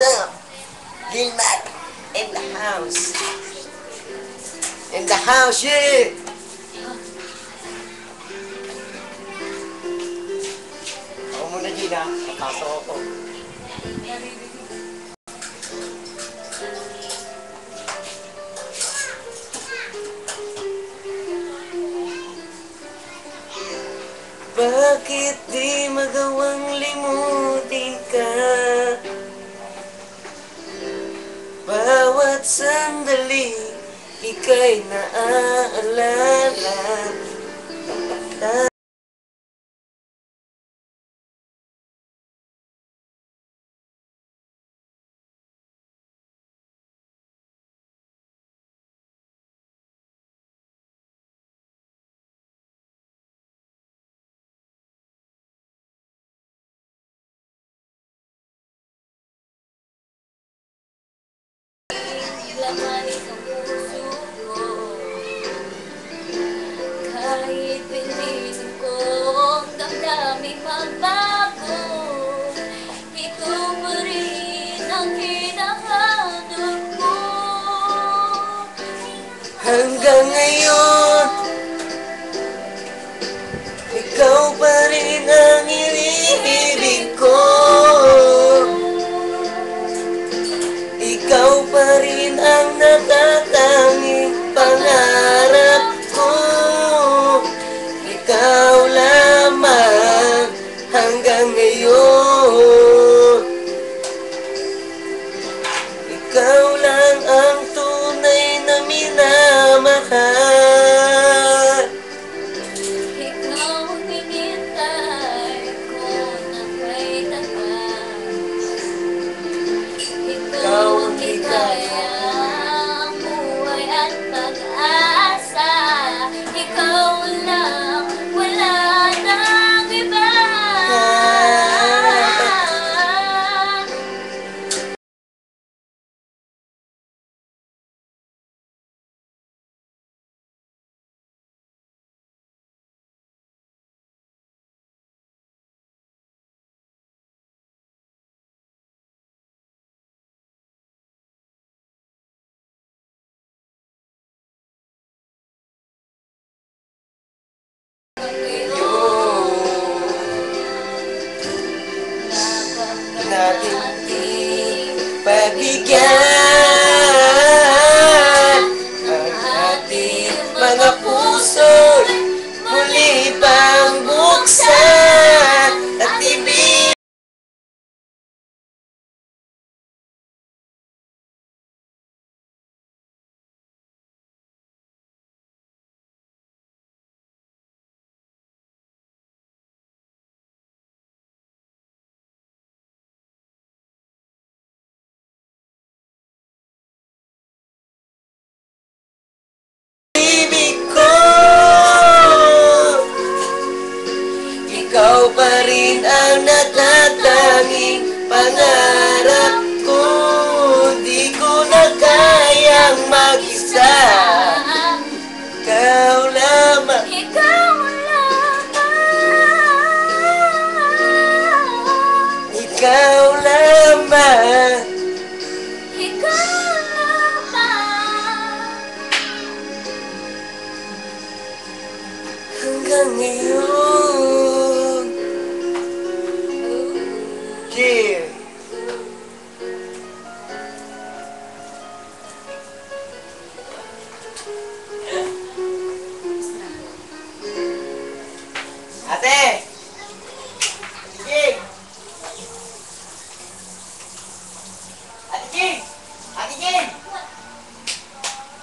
Now, lean back in the house. In the house, yeah. Ako muna, Gina. Papasok ako. Bakit di magawang limutin ka? Bawat sandali Ika'y naaalala Hanggang ngayon natin pagbigyan ang ating mga puso. said.